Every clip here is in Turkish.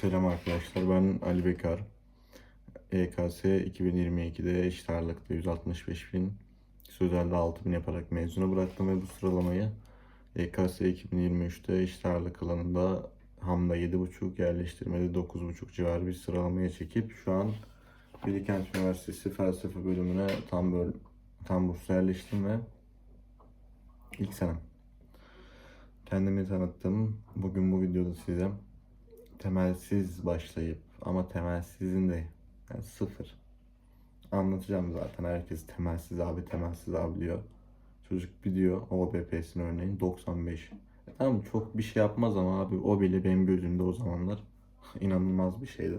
Selam arkadaşlar ben Ali Bekar. EKS 2022'de eşit ağırlıkta 165 bin, sözelde 6 bin yaparak mezuna bıraktım ve bu sıralamayı EKS 2023'te eşit ağırlık alanında Hamda 7.5, yerleştirmede 9.5 civarı bir sıralamaya çekip şu an Bilkent Üniversitesi Felsefe bölümüne tam böl tam burs yerleştim ve ilk senem. Kendimi tanıttım. Bugün bu videoda size temelsiz başlayıp ama temelsizin de yani sıfır. Anlatacağım zaten. Herkes temelsiz abi temelsiz abi diyor. Çocuk biliyor OBP'sini örneğin 95. E tamam çok bir şey yapmaz ama abi o bile benim gözümde o zamanlar inanılmaz bir şeydi.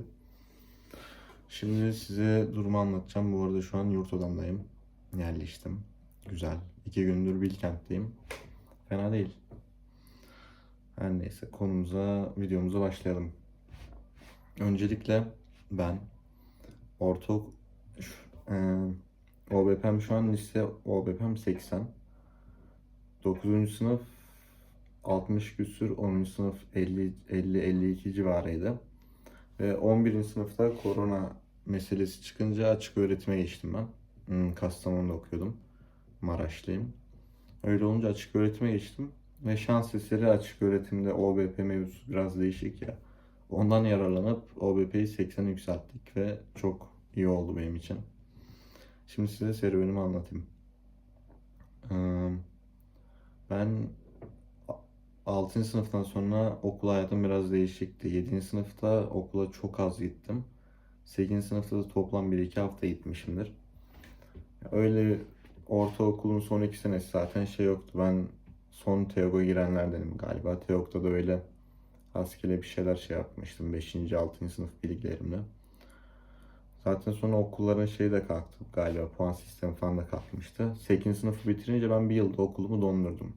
Şimdi size durumu anlatacağım. Bu arada şu an yurt odamdayım. Yerleştim. Güzel. İki gündür Bilkent'teyim. Fena değil. Her neyse konumuza, videomuza başlayalım. Öncelikle ben orta e, OBP'm şu an lise OBP'm 80. 9. sınıf 60 küsür, 10. sınıf 50 50 52 civarıydı. Ve 11. sınıfta korona meselesi çıkınca açık öğretime geçtim ben. Hmm, Kastamonu'da okuyordum. Maraşlıyım. Öyle olunca açık öğretime geçtim. Ve şans eseri açık öğretimde OBP mevzusu biraz değişik ya. Ondan yararlanıp OBP'yi 80'e yükselttik ve çok iyi oldu benim için. Şimdi size serüvenimi anlatayım. Ben 6. sınıftan sonra okul hayatım biraz değişikti. 7. sınıfta okula çok az gittim. 8. sınıfta da toplam 1-2 hafta gitmişimdir. Öyle ortaokulun son iki senesi zaten şey yoktu. Ben son TEOG'a girenlerdenim galiba. TEOG'da da öyle rastgele bir şeyler şey yapmıştım 5. 6. sınıf bilgilerimle. Zaten sonra okulların şeyi de kalktı galiba. Puan sistemi falan da kalkmıştı. 8. sınıfı bitirince ben bir yılda okulumu dondurdum.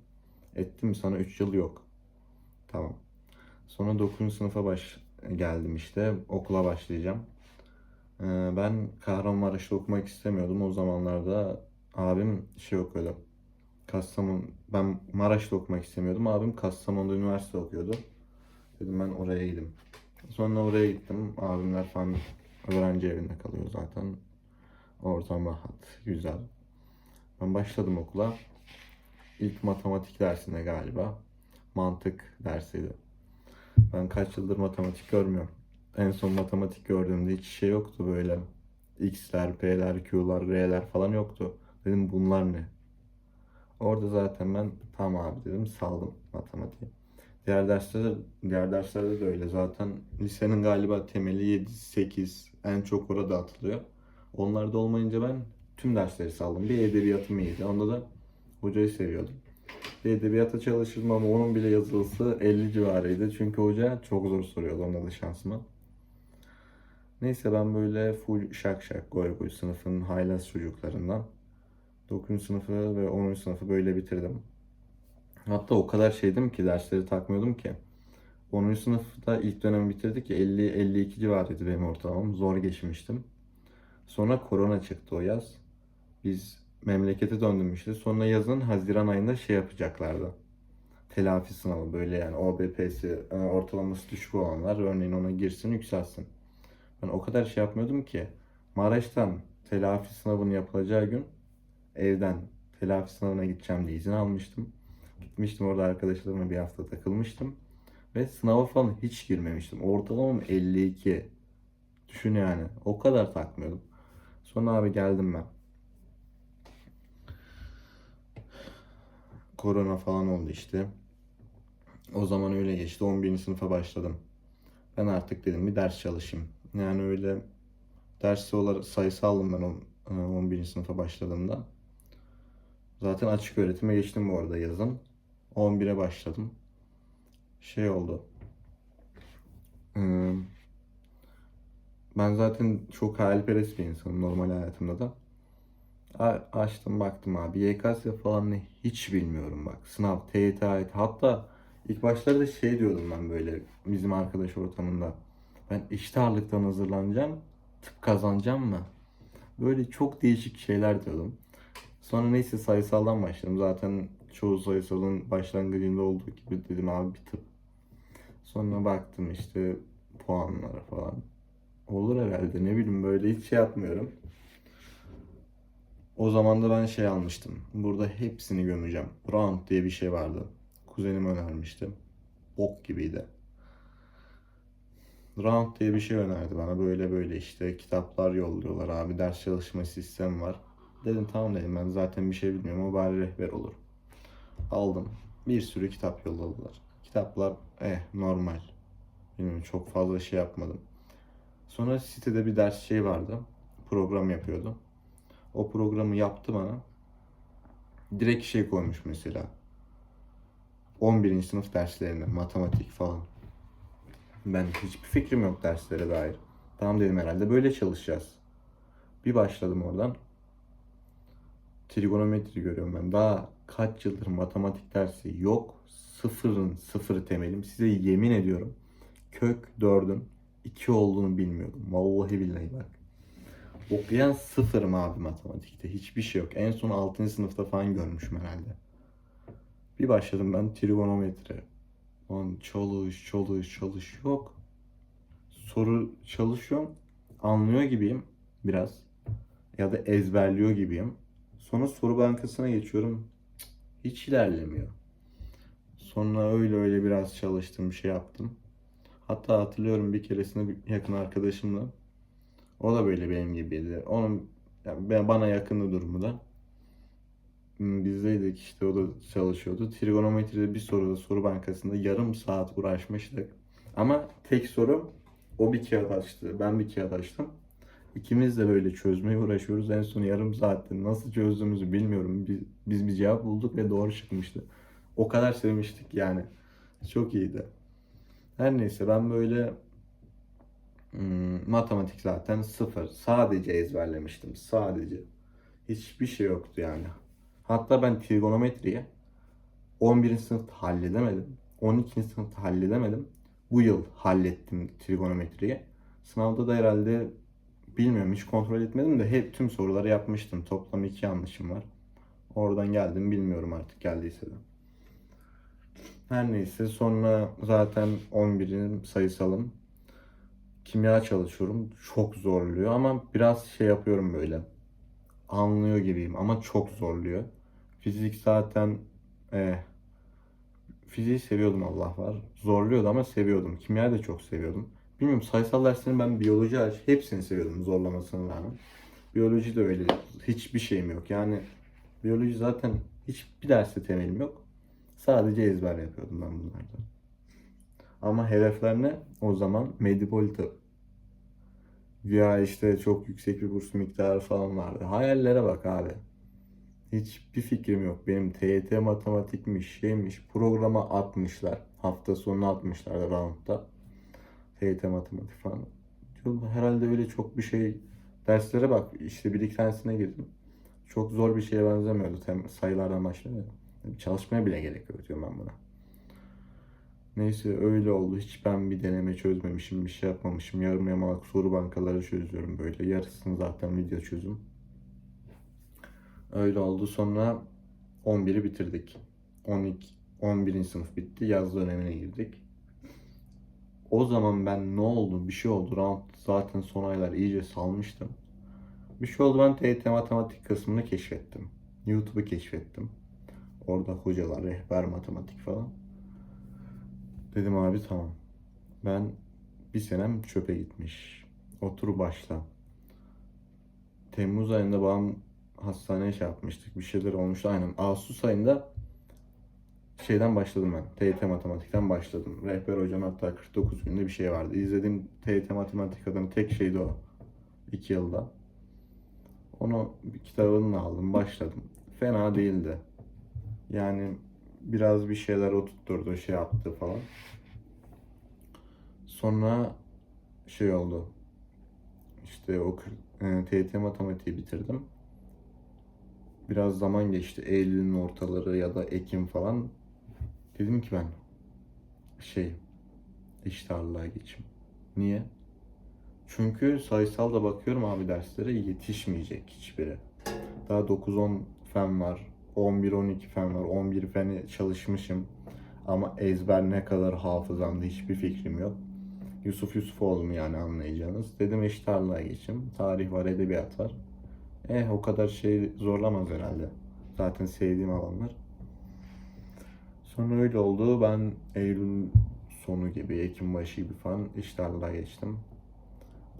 Ettim sana 3 yıl yok. Tamam. Sonra 9. sınıfa baş geldim işte. Okula başlayacağım. Ee, Ben Kahramanmaraş'ta okumak istemiyordum. O zamanlarda abim şey okuyordu. Kastamonu, ben Maraş'ta okumak istemiyordum. Abim Kastamonu'da üniversite okuyordu. Dedim ben oraya gideyim. Sonra oraya gittim. Abimler falan öğrenci evinde kalıyor zaten. Ortam rahat, güzel. Ben başladım okula. İlk matematik dersine galiba. Mantık dersiydi. Ben kaç yıldır matematik görmüyorum. En son matematik gördüğümde hiç şey yoktu böyle. X'ler, P'ler, Q'lar, R'ler falan yoktu. Dedim bunlar ne? Orada zaten ben tamam abi dedim saldım matematiği. Diğer derslerde diğer derslerde de öyle. Zaten lisenin galiba temeli 7 8 en çok orada atılıyor. Onlarda olmayınca ben tüm dersleri saldım. Bir edebiyatım iyiydi. Onda da hocayı seviyordum. Bir edebiyata çalışırdım ama onun bile yazılısı 50 civarıydı. Çünkü hoca çok zor soruyordu. Onda da şansıma. Neyse ben böyle full şak şak goy goy sınıfın haylaz çocuklarından 9. sınıfı ve 10. sınıfı böyle bitirdim. Hatta o kadar şeydim ki dersleri takmıyordum ki. 10. sınıfta ilk dönemi bitirdik ya 50-52 civarıydı benim ortalamam. Zor geçmiştim. Sonra korona çıktı o yaz. Biz memlekete döndüm işte. Sonra yazın Haziran ayında şey yapacaklardı. Telafi sınavı böyle yani OBP'si e, ortalaması düşük olanlar örneğin ona girsin yükselsin. Ben o kadar şey yapmıyordum ki. Maraş'tan telafi sınavının yapılacağı gün evden telafi sınavına gideceğim diye izin almıştım. Gitmiştim orada arkadaşlarımla bir hafta takılmıştım. Ve sınava falan hiç girmemiştim. Ortalamam 52. Düşün yani. O kadar takmıyordum. Sonra abi geldim ben. Korona falan oldu işte. O zaman öyle geçti. 11. sınıfa başladım. Ben artık dedim bir ders çalışayım. Yani öyle dersi olarak sayısı aldım ben o 11. sınıfa başladığımda. Zaten açık öğretime geçtim bu arada yazın. 11'e başladım. Şey oldu. Ben zaten çok hayalperest bir insanım normal hayatımda da. Açtım baktım abi. YKS falan ne hiç bilmiyorum bak. Sınav, TYT, AYT. Hatta ilk başlarda şey diyordum ben böyle bizim arkadaş ortamında. Ben eşit ağırlıktan hazırlanacağım. Tıp kazanacağım mı? Böyle çok değişik şeyler diyordum. Sonra neyse sayısaldan başladım. Zaten çoğu sayısalın başlangıcında olduğu gibi dedim abi bir tıp. Sonra baktım işte puanlara falan. Olur herhalde ne bileyim böyle hiç şey yapmıyorum. O zaman da ben şey almıştım. Burada hepsini gömeceğim. Round diye bir şey vardı. Kuzenim önermişti. Bok gibiydi. Round diye bir şey önerdi bana. Böyle böyle işte kitaplar yolluyorlar abi. Ders çalışma sistemi var. Dedim tamam dedim ben zaten bir şey bilmiyorum. O bari rehber olur. Aldım. Bir sürü kitap yolladılar. Kitaplar eh normal. Bilmiyorum çok fazla şey yapmadım. Sonra sitede bir ders şey vardı. Program yapıyordu. O programı yaptı bana. Direkt şey koymuş mesela. 11. sınıf derslerine matematik falan. Ben hiçbir fikrim yok derslere dair. Tamam dedim herhalde böyle çalışacağız. Bir başladım oradan. Trigonometri görüyorum ben. Daha kaç yıldır matematik dersi yok. Sıfırın sıfır temelim. Size yemin ediyorum. Kök 4'ün 2 olduğunu bilmiyordum. Vallahi billahi bak. Okuyan sıfırım abi matematikte. Hiçbir şey yok. En son 6. sınıfta falan görmüşüm herhalde. Bir başladım ben trigonometri. Lan çalış çalış çalış yok. Soru çalışıyorum. Anlıyor gibiyim biraz. Ya da ezberliyor gibiyim. Sonra soru bankasına geçiyorum. Hiç ilerlemiyor. Sonra öyle öyle biraz çalıştım, şey yaptım. Hatta hatırlıyorum bir keresinde bir yakın arkadaşımla. O da böyle benim gibiydi. Onun yani bana yakındı durumu da. Hmm, Bizdeydik işte o da çalışıyordu. Trigonometride bir soruda soru bankasında yarım saat uğraşmıştık. Ama tek soru o bir kağıt açtı. Ben bir kağıt açtım. İkimiz de böyle çözmeye uğraşıyoruz. En son yarım saatte nasıl çözdüğümüzü bilmiyorum. Biz, biz bir cevap bulduk ve doğru çıkmıştı. O kadar sevmiştik yani. Çok iyiydi. Her neyse ben böyle hmm, matematik zaten sıfır. Sadece ezberlemiştim. Sadece. Hiçbir şey yoktu yani. Hatta ben trigonometriyi 11. sınıfta halledemedim. 12. sınıfta halledemedim. Bu yıl hallettim trigonometriyi. Sınavda da herhalde bilmiyorum hiç kontrol etmedim de hep tüm soruları yapmıştım. Toplam iki yanlışım var. Oradan geldim bilmiyorum artık geldiyse de. Her neyse sonra zaten 11'in sayısalım. Kimya çalışıyorum. Çok zorluyor ama biraz şey yapıyorum böyle. Anlıyor gibiyim ama çok zorluyor. Fizik zaten eh, fiziği seviyordum Allah var. Zorluyordu ama seviyordum. Kimyayı da çok seviyordum. Bilmiyorum sayısal derslerin ben biyoloji hariç hepsini seviyordum zorlamasına rağmen. Biyoloji de öyle. Hiçbir şeyim yok. Yani biyoloji zaten hiçbir derste temelim yok. Sadece ezber yapıyordum ben bunlardan. Ama hedefler ne? O zaman Medipolita. Ya işte çok yüksek bir burs miktarı falan vardı. Hayallere bak abi. Hiçbir fikrim yok. Benim TYT matematikmiş, şeymiş, programa atmışlar. Hafta sonu atmışlar roundda. TYT matematik falan. Diyorum, Herhalde öyle çok bir şey. Derslere bak işte bir iki tanesine girdim. Çok zor bir şeye benzemiyordu. Tem- sayılardan başlamıyor. Çalışmaya bile gerek yok diyorum ben buna. Neyse öyle oldu. Hiç ben bir deneme çözmemişim, bir şey yapmamışım. Yarım yamalak soru bankaları çözüyorum böyle. Yarısını zaten video çözüm. Öyle oldu. Sonra 11'i bitirdik. 12, 11. sınıf bitti. Yaz dönemine girdik. O zaman ben ne oldu? Bir şey oldu. Round zaten son aylar iyice salmıştım. Bir şey oldu ben TYT matematik kısmını keşfettim. YouTube'u keşfettim. Orada hocalar, rehber matematik falan. Dedim abi tamam. Ben bir senem çöpe gitmiş. Otur başla. Temmuz ayında babam hastaneye şey yapmıştık. Bir şeyler olmuştu. Aynen. Ağustos ayında şeyden başladım ben. TYT matematikten başladım. Rehber hocam hatta 49 günde bir şey vardı. İzlediğim TYT matematik adamı tek şeydi o. 2 yılda. Onu kitabını aldım. Başladım. Fena değildi. Yani biraz bir şeyler oturtturdu, şey yaptı falan. Sonra şey oldu. İşte o e, TYT matematiği bitirdim. Biraz zaman geçti. Eylül'ün ortaları ya da Ekim falan. Dedim ki ben şey eşit ağırlığa geçeyim. Niye? Çünkü sayısalda bakıyorum abi derslere yetişmeyecek hiçbiri. Daha 9-10 fen var. 11-12 fen var. 11 feni çalışmışım. Ama ezber ne kadar hafızamda hiçbir fikrim yok. Yusuf Yusufoğlu mu yani anlayacağınız. Dedim eşit ağırlığa geçeyim. Tarih var, edebiyat var. Eh o kadar şey zorlamaz herhalde. Zaten sevdiğim alanlar. Sonra öyle oldu. Ben Eylül sonu gibi, Ekim başı gibi falan ağırlığa geçtim.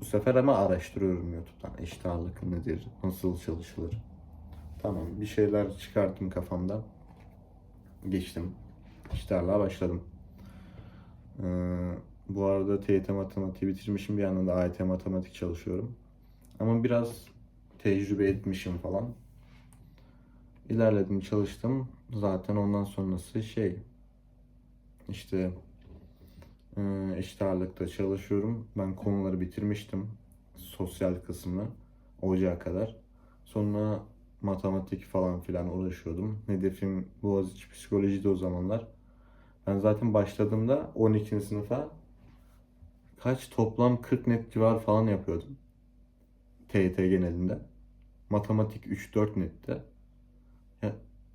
Bu sefer ama araştırıyorum YouTube'dan. Eşit ağırlık nedir, nasıl çalışılır. Tamam bir şeyler çıkarttım kafamda. Geçtim. Ağırlığa başladım. Ee, bu arada TYT matematiği bitirmişim. Bir yandan da AYT matematik çalışıyorum. Ama biraz tecrübe etmişim falan. İlerledim, çalıştım. Zaten ondan sonrası şey işte e, eşit ağırlıkta çalışıyorum. Ben konuları bitirmiştim. Sosyal kısmını ocağa kadar. Sonra matematik falan filan uğraşıyordum. Hedefim Boğaziçi psikolojiydi o zamanlar. Ben zaten başladığımda 12. sınıfa kaç toplam 40 net civar falan yapıyordum. TYT genelinde. Matematik 3-4 nette.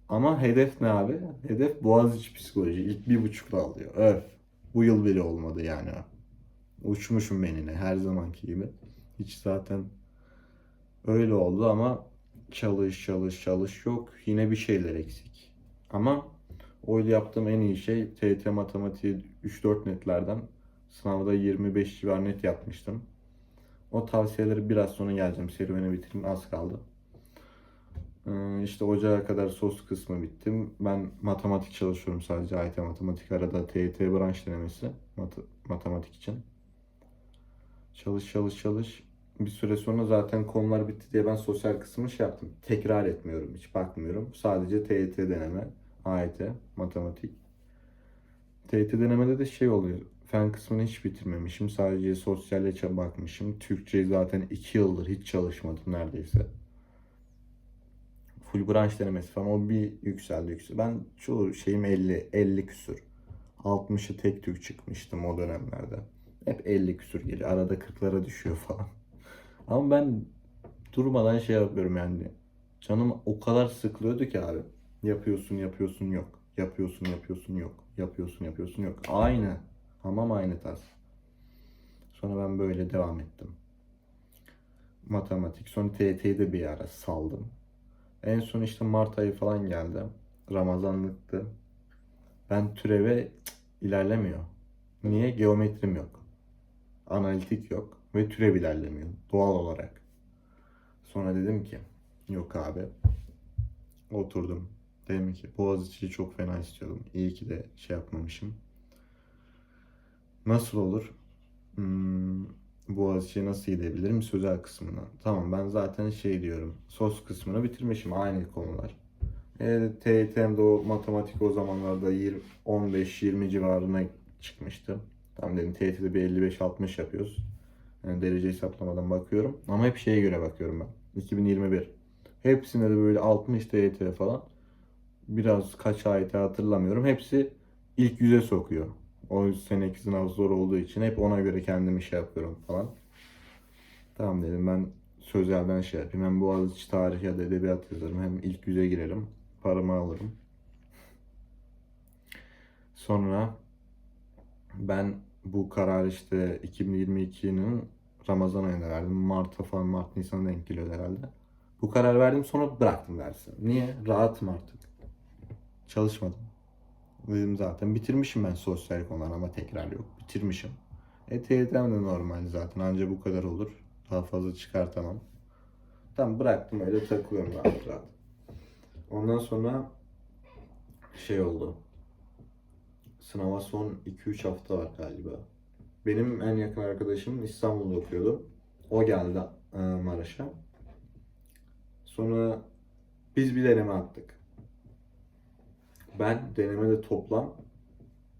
Ama hedef ne abi? Hedef Boğaziçi psikoloji. İlk bir buçukla alıyor. Öf. Bu yıl bile olmadı yani. Uçmuşum benine her zamanki gibi. Hiç zaten öyle oldu ama çalış çalış çalış yok. Yine bir şeyler eksik. Ama o yıl yaptığım en iyi şey TYT matematiği 3-4 netlerden sınavda 25 civar net yapmıştım. O tavsiyeleri biraz sonra geleceğim. Serüveni bitireyim. Az kaldı. Ee, işte ocağa kadar sos kısmı bittim. Ben matematik çalışıyorum sadece. AYT matematik arada TYT branş denemesi. mat- matematik için. Çalış çalış çalış. Bir süre sonra zaten konular bitti diye ben sosyal kısmı şey yaptım. Tekrar etmiyorum. Hiç bakmıyorum. Sadece TYT deneme. AYT matematik. TYT denemede de şey oluyor. Fen kısmını hiç bitirmemişim. Sadece sosyalle ça- bakmışım. Türkçeyi zaten 2 yıldır hiç çalışmadım neredeyse. Full branş denemesi falan o bir yükseldi yükseldi. Ben çoğu şeyim 50, 50 küsür. 60'ı tek tük çıkmıştım o dönemlerde. Hep 50 küsür geliyor. Arada 40'lara düşüyor falan. Ama ben durmadan şey yapıyorum yani. Canım o kadar sıkılıyordu ki abi. Yapıyorsun yapıyorsun yok. Yapıyorsun yapıyorsun yok. Yapıyorsun yapıyorsun yok. Aynı. Hamam aynı tarz. Sonra ben böyle devam ettim. Matematik. Sonra TYT'yi de bir ara saldım. En son işte Mart ayı falan geldi. Ramazanlıktı. Ben türeve ilerlemiyor. Niye? Geometrim yok. Analitik yok. Ve türev ilerlemiyor. Doğal olarak. Sonra dedim ki yok abi. Oturdum. Dedim ki Boğaziçi'yi çok fena istiyordum. İyi ki de şey yapmamışım. Nasıl olur? Hmm, Boğaziçi'ye nasıl gidebilirim? Sözel kısmına. Tamam ben zaten şey diyorum. Sos kısmını bitirmişim. Aynı konular. E, TYT'mde o matematik o zamanlarda 20 15-20 civarına çıkmıştı. Tamam dedim TYT'de bir 55-60 yapıyoruz. Yani derece hesaplamadan bakıyorum. Ama hep şeye göre bakıyorum ben. 2021. Hepsinde de böyle 60 TYT falan. Biraz kaç AYT hatırlamıyorum. Hepsi ilk yüze sokuyor. O seneki sınav zor olduğu için hep ona göre kendimi şey yapıyorum falan. Tamam dedim ben sözelden şey yapayım. Hem Boğaziçi tarih ya da edebiyat yazarım. Hem ilk yüze girerim. Paramı alırım. Sonra ben bu karar işte 2022'nin Ramazan ayında verdim. Mart'a falan Mart Nisan'a denk geliyor herhalde. Bu karar verdim sonra bıraktım dersi. Niye? Rahatım artık. Çalışmadım. Dedim zaten bitirmişim ben sosyal konular ama tekrar yok. Bitirmişim. E TYT'm de normal zaten. Anca bu kadar olur. Daha fazla çıkartamam. Tamam bıraktım öyle takılıyorum rahat rahat. Ondan sonra şey oldu. Sınava son 2-3 hafta var galiba. Benim en yakın arkadaşım İstanbul'da okuyordu. O geldi e, Maraş'a. Sonra biz bir deneme attık. Ben denemede toplam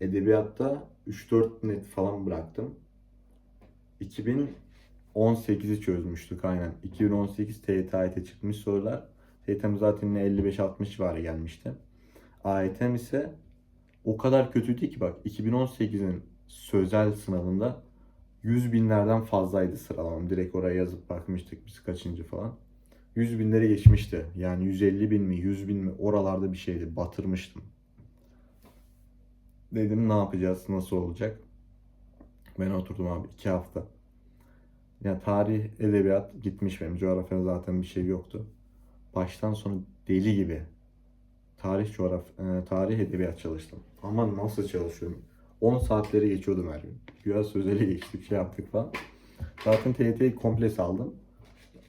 edebiyatta 3-4 net falan bıraktım. 2018'i çözmüştük aynen. 2018 TYT çıkmış sorular. TYT'm zaten yine 55-60 civarı gelmişti. AYT'm ise o kadar kötüydü ki bak 2018'in sözel sınavında 100 binlerden fazlaydı sıralamam. Direkt oraya yazıp bakmıştık biz kaçıncı falan. 100 binleri geçmişti. Yani 150 bin mi 100 bin mi oralarda bir şeydi. Batırmıştım. Dedim ne yapacağız nasıl olacak. Ben oturdum abi iki hafta. Yani tarih, edebiyat gitmiş benim. Coğrafyada zaten bir şey yoktu. Baştan sona deli gibi tarih, coğrafya, e, tarih, edebiyat çalıştım. Ama nasıl çalışıyorum? 10 saatleri geçiyordum her gün. Güya sözeli geçtik, şey yaptık falan. Zaten TYT'yi komple saldım.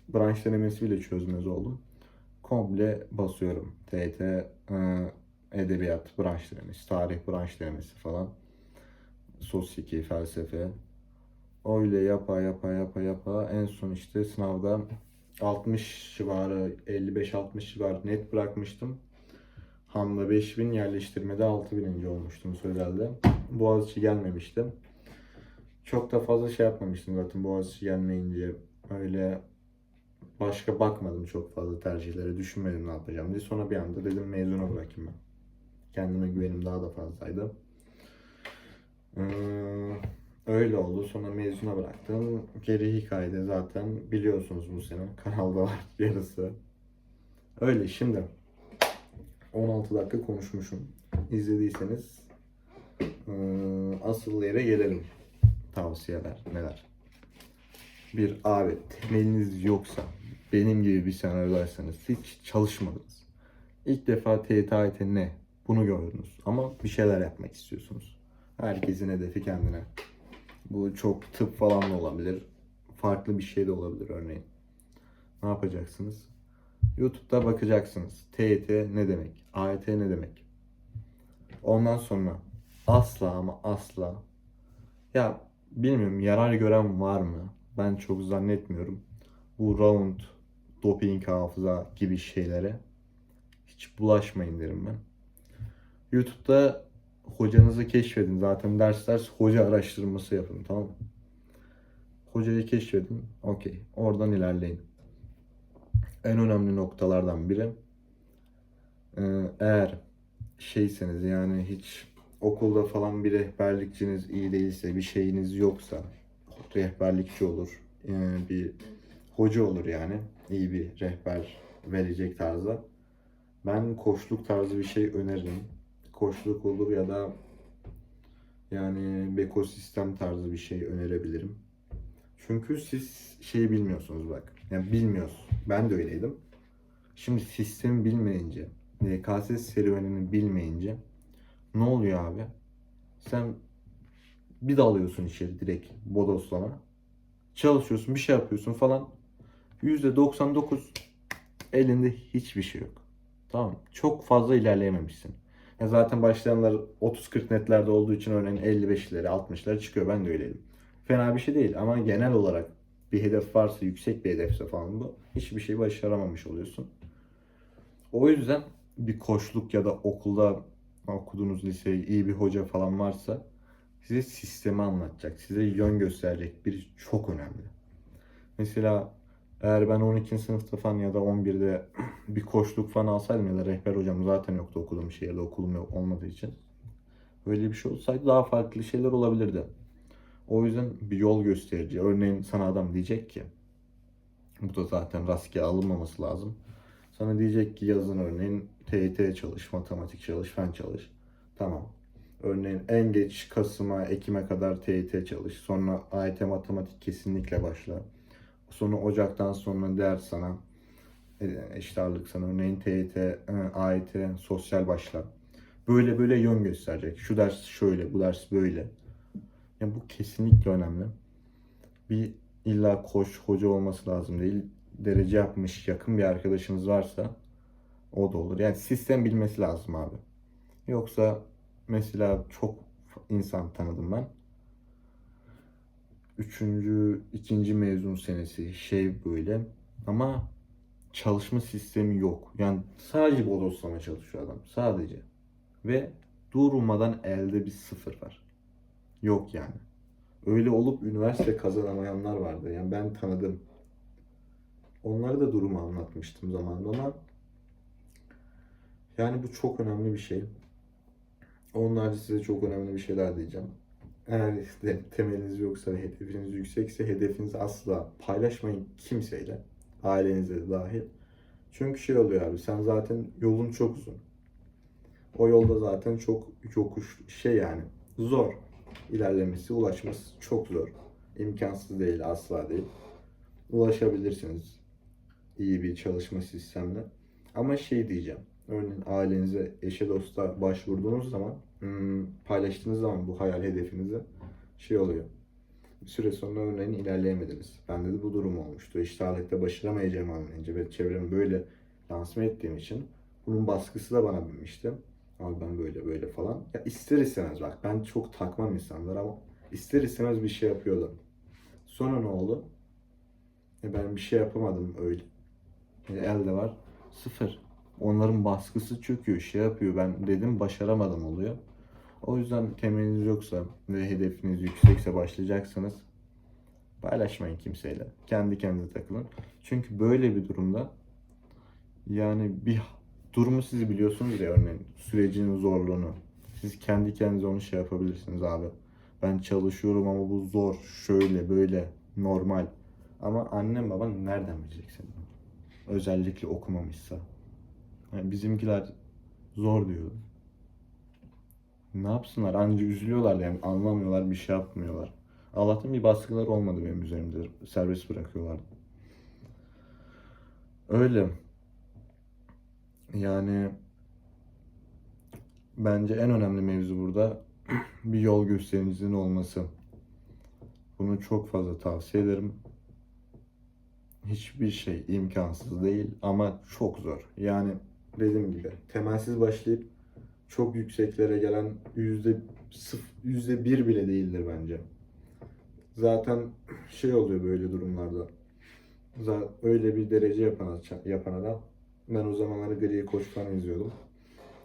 Branş denemesi bile çözmez oldum. Komple basıyorum. TYT, e, edebiyat, branş denemesi, tarih, branş denemesi falan. Sosyiki, felsefe. Öyle yapa yapa yapa yapa en son işte sınavda 60 civarı 55-60 civarı net bırakmıştım. Hamda 5000 yerleştirmede 6000. olmuştum sözelde. Boğaziçi gelmemiştim. Çok da fazla şey yapmamıştım zaten Boğaziçi gelmeyince. Öyle başka bakmadım çok fazla tercihlere. Düşünmedim ne yapacağım diye. Sonra bir anda dedim mezuna bırakayım ben. Kendime güvenim daha da fazlaydı. Ee, öyle oldu. Sonra mezuna bıraktım. Geri hikayede zaten biliyorsunuz bu sene. Kanalda var yarısı. Öyle şimdi. 16 dakika konuşmuşum. İzlediyseniz ee, asıl yere gelelim. Tavsiyeler neler? Bir abi temeliniz yoksa benim gibi bir senaryodaysanız hiç çalışmadınız. İlk defa TYT ne? Bunu gördünüz ama bir şeyler yapmak istiyorsunuz. Herkesin hedefi kendine. Bu çok tıp falan da olabilir. Farklı bir şey de olabilir örneğin. Ne yapacaksınız? YouTube'da bakacaksınız. TYT ne demek? AYT ne demek? Ondan sonra asla ama asla ya bilmiyorum yarar gören var mı? Ben çok zannetmiyorum. Bu round, doping hafıza gibi şeylere hiç bulaşmayın derim ben. YouTube'da hocanızı keşfedin. Zaten ders ders hoca araştırması yapın tamam? Hocayı keşfedin. Okey. Oradan ilerleyin. En önemli noktalardan biri ee, eğer şeyseniz yani hiç okulda falan bir rehberlikçiniz iyi değilse bir şeyiniz yoksa rehberlikçi olur ee, bir hoca olur yani. İyi bir rehber verecek tarzda. Ben koçluk tarzı bir şey öneririm. Koçluk olur ya da yani ekosistem tarzı bir şey önerebilirim. Çünkü siz şeyi bilmiyorsunuz bak. Yani bilmiyoruz. Ben de öyleydim. Şimdi sistemi bilmeyince YKS serüvenini bilmeyince ne oluyor abi? Sen bir dalıyorsun içeri direkt bodoslama. Çalışıyorsun, bir şey yapıyorsun falan. %99 elinde hiçbir şey yok. Tamam? Çok fazla ilerleyememişsin. Ya zaten başlayanlar 30-40 netlerde olduğu için örneğin 55'leri, 60'ları çıkıyor. Ben de öyleydim. Fena bir şey değil ama genel olarak bir hedef varsa, yüksek bir hedefse falan bu hiçbir şey başaramamış oluyorsun. O yüzden bir koçluk ya da okulda okuduğunuz liseyi iyi bir hoca falan varsa size sistemi anlatacak, size yön gösterecek biri çok önemli. Mesela eğer ben 12. sınıfta falan ya da 11'de bir koçluk falan alsaydım ya da rehber hocam zaten yoktu okuduğum şehirde okulum yok olmadığı için. Öyle bir şey olsaydı daha farklı şeyler olabilirdi. O yüzden bir yol gösterici. Örneğin sana adam diyecek ki bu da zaten rastgele alınmaması lazım. Sana diyecek ki yazın örneğin TYT çalış, matematik çalış, fen çalış. Tamam. Örneğin en geç Kasım'a, Ekim'e kadar TYT çalış. Sonra AYT matematik kesinlikle başla. Sonra Ocak'tan sonra ders sana e, eşit ağırlık sana örneğin TYT, e, AYT, sosyal başla. Böyle böyle yön gösterecek. Şu ders şöyle, bu ders böyle. Yani bu kesinlikle önemli. Bir illa koç, hoca olması lazım değil. Derece yapmış yakın bir arkadaşınız varsa o da olur. Yani sistem bilmesi lazım abi. Yoksa mesela çok insan tanıdım ben. Üçüncü, ikinci mezun senesi şey böyle. Ama çalışma sistemi yok. Yani sadece bodoslama çalışıyor adam. Sadece. Ve durmadan elde bir sıfır var. Yok yani. Öyle olup üniversite kazanamayanlar vardı. Yani ben tanıdım. Onlara da durumu anlatmıştım zamanında ama yani bu çok önemli bir şey. Onlar size çok önemli bir şeyler diyeceğim. Eğer işte temeliniz yoksa ve hedefiniz yüksekse hedefinizi asla paylaşmayın kimseyle. Ailenize de dahil. Çünkü şey oluyor abi sen zaten yolun çok uzun. O yolda zaten çok yokuş şey yani zor. ilerlemesi, ulaşması çok zor. İmkansız değil, asla değil. Ulaşabilirsiniz iyi bir çalışma sistemle. Ama şey diyeceğim. Örneğin ailenize, eşe dosta başvurduğunuz zaman, paylaştığınız zaman bu hayal hedefinizi şey oluyor. Bir süre sonra örneğin ilerleyemediniz. Bende de bu durum olmuştu. Ağırlıkta başaramayacağımı anlayınca ve çevremi böyle lansman ettiğim için bunun baskısı da bana binmişti. Abi ben böyle böyle falan. Ya ister istemez bak ben çok takmam insanlar ama ister istemez bir şey yapıyordum. Sonra ne oldu? E ben bir şey yapamadım öyle. E elde var. Sıfır. Onların baskısı çöküyor, şey yapıyor. Ben dedim başaramadım oluyor. O yüzden temeliniz yoksa ve hedefiniz yüksekse başlayacaksınız. Paylaşmayın kimseyle. Kendi kendinize takılın. Çünkü böyle bir durumda yani bir durumu siz biliyorsunuz ya örneğin sürecin zorluğunu. Siz kendi kendinize onu şey yapabilirsiniz abi. Ben çalışıyorum ama bu zor, şöyle böyle normal. Ama annem baban nereden bileceksin? Özellikle okumamışsa. Yani bizimkiler zor diyor. Ne yapsınlar? Anca üzülüyorlar yani anlamıyorlar, bir şey yapmıyorlar. Allah'tan bir baskılar olmadı benim üzerimde. Serbest bırakıyorlardı. Öyle. Yani bence en önemli mevzu burada bir yol gösterinizin olması. Bunu çok fazla tavsiye ederim. Hiçbir şey imkansız değil ama çok zor. Yani dediğim gibi temelsiz başlayıp çok yükseklere gelen yüzde yüzde bir bile değildir bence. Zaten şey oluyor böyle durumlarda. Zaten öyle bir derece yapan, yapan adam ben o zamanları Gri Koç falan izliyordum.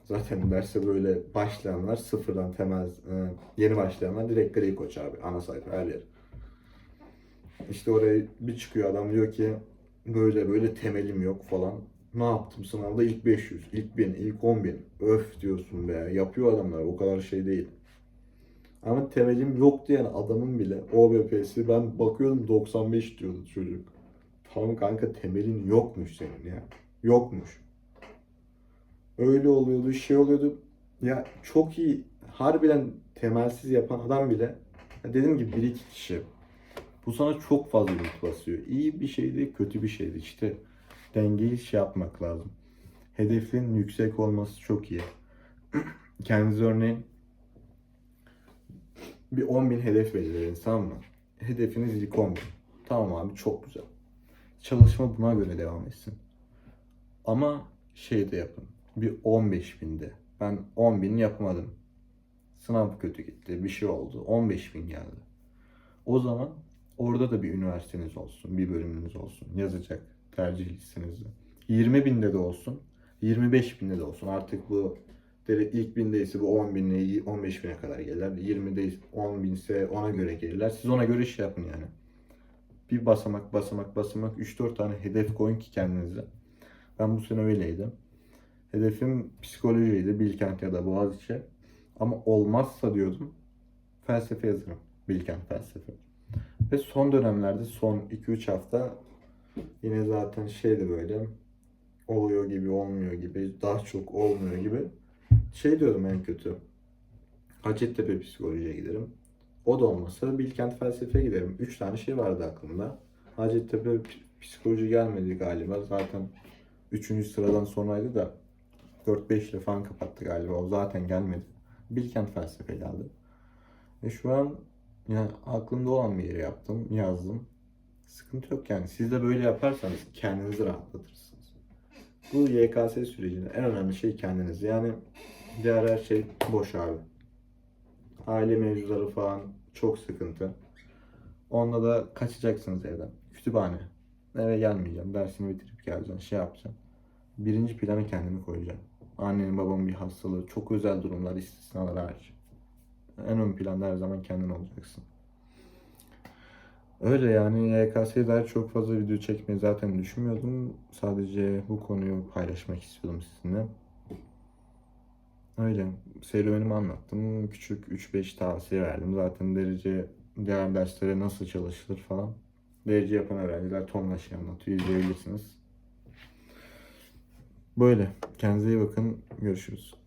Zaten derse böyle başlayanlar sıfırdan temel e, yeni başlayanlar direkt Gri Koç abi ana sayfa her yer. İşte oraya bir çıkıyor adam diyor ki böyle böyle temelim yok falan. Ne yaptım sınavda ilk 500, ilk 1000, ilk 10.000. Öf diyorsun be. Yapıyor adamlar o kadar şey değil. Ama temelim yok diyen adamın bile OBP'si ben bakıyordum 95 diyordu çocuk. Tamam kanka temelin yokmuş senin ya. Yokmuş. Öyle oluyordu, şey oluyordu. Ya çok iyi, harbiden temelsiz yapan adam bile dediğim gibi bir iki kişi. Bu sana çok fazla yük basıyor. İyi bir şeydi, kötü bir şeydi. İşte dengeyi şey yapmak lazım. Hedefin yüksek olması çok iyi. Kendinize örneğin bir 10.000 hedef belirleyin tamam mı? Hedefiniz ilk 10.000. Tamam abi çok güzel. Çalışma buna göre devam etsin. Ama şey de yapın. Bir 15 binde. Ben 10 bin yapmadım. Sınav kötü gitti. Bir şey oldu. 15 bin geldi. O zaman orada da bir üniversiteniz olsun. Bir bölümünüz olsun. Yazacak tercih listenizde. 20 binde de olsun. 25 binde de olsun. Artık bu ilk bindeyse bu 10 binle 15 bine kadar gelirler. 20'de 10 binse ona göre gelirler. Siz ona göre şey yapın yani. Bir basamak basamak basamak 3-4 tane hedef koyun ki kendinize. Ben bu sene öyleydim. Hedefim psikolojiydi. Bilkent ya da Boğaziçi. Ama olmazsa diyordum felsefe yazarım. Bilkent felsefe. Ve son dönemlerde son 2-3 hafta yine zaten şeydi böyle oluyor gibi olmuyor gibi daha çok olmuyor gibi şey diyordum en kötü Hacettepe psikolojiye giderim. O da olmasa Bilkent felsefeye giderim. 3 tane şey vardı aklımda. Hacettepe psikoloji gelmedi galiba. Zaten 3. sıradan sonraydı da 4-5 ile falan kapattı galiba. O zaten gelmedi. Bilkent felsefe geldi. Ve şu an yani aklımda olan bir yere yaptım, yazdım. Sıkıntı yok yani. Siz de böyle yaparsanız kendinizi rahatlatırsınız. Bu YKS sürecinde en önemli şey kendiniz. Yani diğer her şey boş abi. Aile mevzuları falan çok sıkıntı. Onunla da kaçacaksınız evden. Kütüphane. Eve gelmeyeceğim. Dersimi bitirip geleceğim. Şey yapacağım. Birinci plana kendimi koyacağım. Annenin babamın bir hastalığı, çok özel durumlar, istisnalar hariç. En ön planda her zaman kendin olacaksın. Öyle yani YKS'ye dair çok fazla video çekmeyi zaten düşünmüyordum. Sadece bu konuyu paylaşmak istiyordum sizinle. Öyle. Serüvenimi anlattım. Küçük 3-5 tavsiye verdim. Zaten derece diğer derslere nasıl çalışılır falan. Derece yapan öğrenciler tonlaşı anlatıyor. İzleyebilirsiniz. Böyle. Kendinize iyi bakın. Görüşürüz.